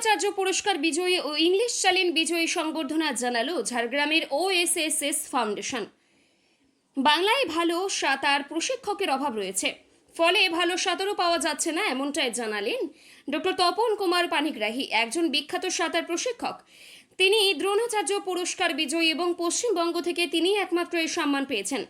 দ্রোণাচার্য পুরস্কার বিজয়ী ও English challenge বিজয়ী সংবর্ধনা জানালো ঝাড়গ্রামের ওএসএসএস ফাউন্ডেশন বাংলায় ভালো সাঁতার প্রশিক্ষকের অভাব রয়েছে। ফলে ভালো সাঁতারও পাওয়া যাচ্ছে না এমনটাই জানালেন ডক্টর তপন কুমার পানিগ্রাহী, একজন বিখ্যাত সাঁতার প্রশিক্ষক। তিনি দ্রোণাচার্য পুরস্কার বিজয়ী এবং পশ্চিমবঙ্গ থেকে তিনি একমাত্র এই সম্মান পেয়েছেন।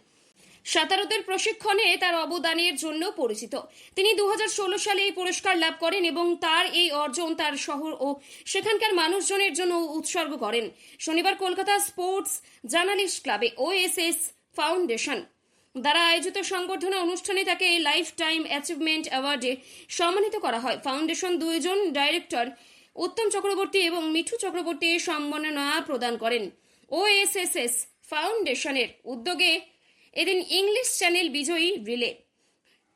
সাঁতারুদের প্রশিক্ষণে তার অবদানের জন্য পরিচিত। তিনি দুহাজার ষোলো সালে এই পুরস্কার লাভ করেন এবং তার এই অর্জন তার শহর ও সেখানকার মানুষজনের জন্য উৎসর্গ করেন। শনিবার কলকাতা স্পোর্টস জার্নালিস্ট ক্লাবে ওএসএস ফাউন্ডেশন দ্বারা আয়োজিত সংবর্ধনা অনুষ্ঠানে তাকে লাইফ টাইম অ্যাচিভমেন্ট অ্যাওয়ার্ডে সম্মানিত করা হয়। ফাউন্ডেশন দুইজন ডাইরেক্টর উত্তম চক্রবর্তী এবং মিঠু চক্রবর্তী সম্মাননা প্রদান করেন। ওএসএসএস ফাউন্ডেশনের উদ্যোগে এদিন ইংলিশ চ্যানেল বিজয়ী রিলে।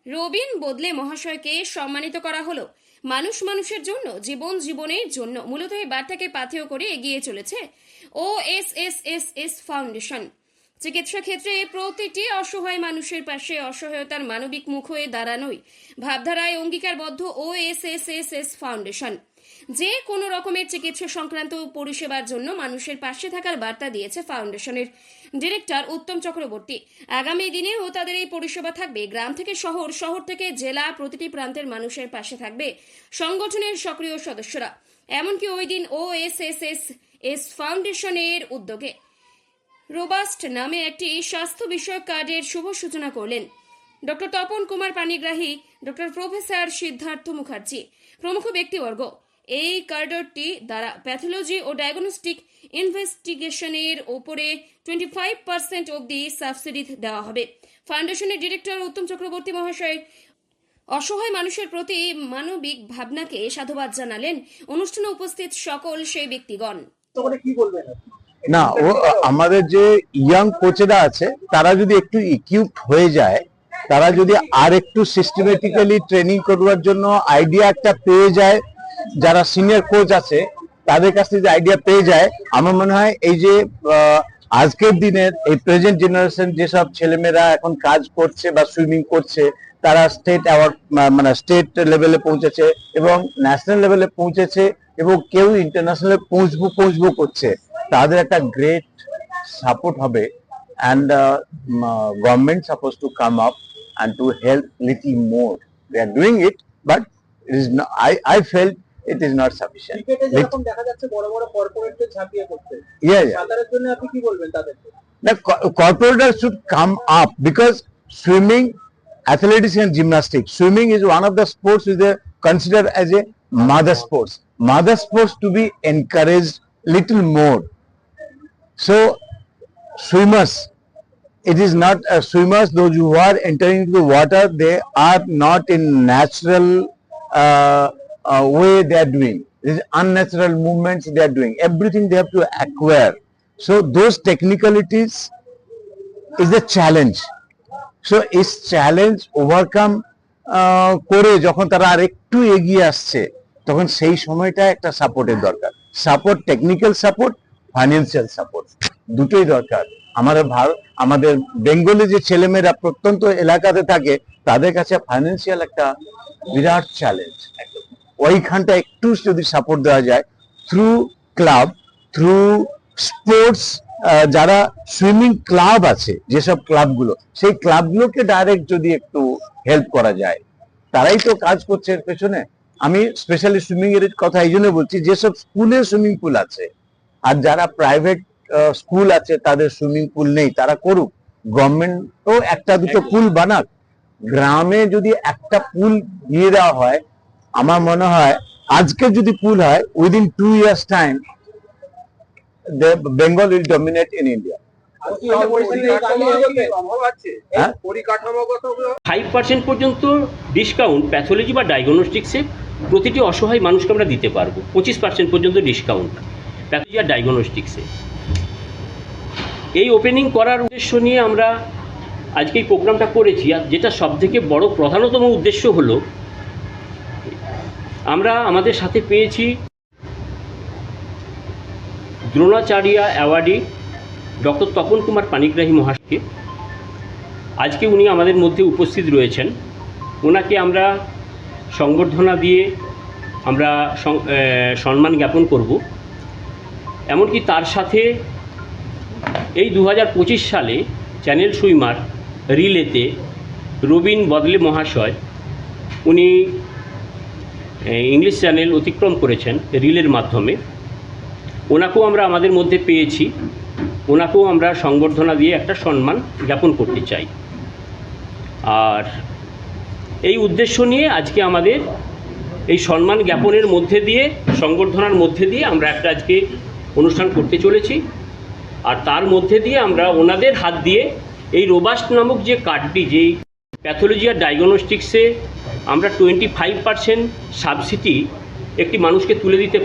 রবিন বদলে মহাশয়কে সম্মানিত করা হলো। মানুষ মানুষের জন্য, জীবন জীবনের জন্য। মূলত এই বার্তাকে পাথেয় করে এগিয়ে চলেছে O S S S S foundation চিকিৎসা ক্ষেত্রে প্রতিটি অসহায় মানুষের পাশে অসহায়তার মানবিক মুখ হয়ে দাঁড়ানোই ভাবধারায় অঙ্গীকারবদ্ধ O S S S S foundation যে কোনো রকমের চিকিৎসা সংক্রান্ত পরিষেবার জন্য মানুষের পাশে থাকার বার্তা দিয়েছে ফাউন্ডেশনের ডিরেক্টর উত্তম চক্রবর্তী। আগামী দিনেও তাদের এই পরিষেবা থাকবে। গ্রাম থেকে শহর শহর থেকে জেলা, প্রতিটি প্রান্তের মানুষের পাশে থাকবে সংগঠনের সক্রিয় সদস্যরা। এমনকি ওই দিন O S S S S ফাউন্ডেশনের উদ্যোগে রোবাস্ট নামে একটি স্বাস্থ্য বিষয়ক কার্ডের শুভ সূচনা করলেন doctor Tapan Kumar Panigrahi, doctor professor Siddhartha Mukherjee, প্রমুখ ব্যক্তিবর্গ। এই কার্ডটি দ্বারা প্যাথোলজি ও ডায়াগনস্টিক ইনভেস্টিগেশনের ওপরে টোয়েন্টি ফাইভ পার্সেন্ট অব্দি সাবসিডি দেওয়া হবে। ফাউন্ডেশনের ডিরেক্টর উত্তম চক্রবর্তী মহাশয় অসহায় মানুষের প্রতি মানবিক ভাবনাকে সাধুবাদ জানালেন। অনুষ্ঠানে উপস্থিত সকল সেই ব্যক্তিগণ? না ও আমাদের যে ইয়াং কোচেরা আছে তারা যদি একটু ইকুইপড হয়ে যায় তারা যদি আর একটু সিস্টেমেটিক্যালি ট্রেনিং করবার জন্য আইডিয়া একটা পেয়ে যায় যারা সিনিয়র কোচ আছে তাদের কাছ থেকে যে আইডিয়া পেয়ে যায় আমার মনে হয় এই যে আজকের দিনের এই প্রেজেন্ট জেনারেশন যেসব ছেলেমেয়েরা এখন কাজ করছে বা সুইমিং করছে তারা স্টেট অ্যাওয়ার্ড মানে স্টেট লেভেলে পৌঁছেছে এবং ন্যাশনাল লেভেলে পৌঁছেছে এবং কেউ ইন্টারন্যাশনালে পৌঁছবো পৌঁছবো করছে তাদের একটা গ্রেট সাপোর্ট হবে and government suppose to come up and to help help little more. They are doing it, but it I not, I, I felt it is not sufficient. ক্রিকেটে যেরকম দেখা যাচ্ছে বড় বড় কর্পোরেটদের ঝাঁপিয়ে পড়তে Yeah, yeah. সাঁতারের জন্য আপনি কি বলবেন তাদেরকে The co- corporators should come up because swimming, athletics and gymnastics, swimming is one of the sports which is considered as a mother sports. Mother sports to be encouraged little more. So swimmers, it is not uh, swimmers, those who are entering into the water, they are not in natural uh, uh, way they are doing. This unnatural movements they are doing. Everything they have to acquire. So those technicalities is the challenge. Is challenge overcome uh, করে যখন তারা আর একটু এগিয়ে আসছে তখন সেই সময়টা একটা সাপোর্টের দরকার support technical support financial support দুটোই দরকার আমাদের ভারত আমাদের বেঙ্গলে যে ছেলেমেয়েরা প্রত্যন্ত এলাকাতে থাকে তাদের কাছে ফাইন্যান্সিয়াল একটা বিরাট চ্যালেঞ্জ ওইখানটা একটু যদি সাপোর্ট দেওয়া যায় থ্রু ক্লাব থ্রু স্পোর্টস যারা সুইমিং ক্লাব আছে যেসব ক্লাবগুলো সেই ক্লাবগুলোকে ডাইরেক্ট যদি একটু হেল্প করা যায় তারাই তো কাজ করছে এর পেছনে। আমি স্পেশালি সুইমিং এর কথা এই জন্য বলছি যেসব স্কুলে সুইমিং পুল আছে আর যারা প্রাইভেট স্কুল আছে তাদের সুইমিং পুল নেই তারা করুক। গভর্নমেন্টও একটা দুটো পুল বানাক। গ্রামে যদি একটা পুল দিয়ে দেওয়া হয় আমার মনে হয় আজকে যদি পুল হয় within two years time Bengal will dominate in India five percent পর্যন্ত ডিসকাউন্ট প্যাথোলজি বা ডায়াগনস্টিক্সে প্রতিটি অসহায় মানুষকে আমরা দিতে পারব। পঁচিশ পার্সেন্ট পর্যন্ত ডিসকাউন্ট প্যাথোলজি আর ডায়াগনস্টিক্সে এই ওপেনিং করার উদ্দেশ্য নিয়ে আমরা আজকে এই প্রোগ্রামটা করেছি, আর যেটা সবথেকে বড়, প্রধানতম উদ্দেশ্য হলো আমরা আমাদের সাথে পেয়েছি দ্রোণাচার্যা অ্যাওয়ার্ডি ডক্টর তপন কুমার পানিগ্রাহী মহাশয়কে। আজকে উনি আমাদের মধ্যে উপস্থিত রয়েছেন। ওনাকে আমরা সংবর্ধনা দিয়ে আমরা সম্মান জ্ঞাপন করব। এমনকি তার সাথে এই দু হাজার পঁচিশ সালে চ্যানেল সুইমার রিলেতে রবিন বদলে মহাশয়, উনি ইংলিশ চ্যানেল অতিক্রম করেছেন রিলের মাধ্যমে। ওনাকেও আমরা আমাদের মধ্যে পেয়েছি। ওনাকেও আমরা সংবর্ধনা দিয়ে একটা সম্মান জ্ঞাপন করতে চাই। আর এই উদ্দেশ্য নিয়ে আজকে আমাদের এই সম্মান জ্ঞাপনের মধ্যে দিয়ে, সংবর্ধনার মধ্যে দিয়ে আমরা একটা আজকে অনুষ্ঠান করতে চলেছি। আর তার মধ্যে দিয়ে আমরা ওনাদের হাত দিয়ে এই রোবাস্ট নামক যে কার্ডটি যেই প্যাথোলজি আর ডায়াগনস্টিক্সে আমরা টোয়েন্টি ফাইভ পার্সেন্ট সাবসিডি একটি মানুষকে তুলে দিতে পারি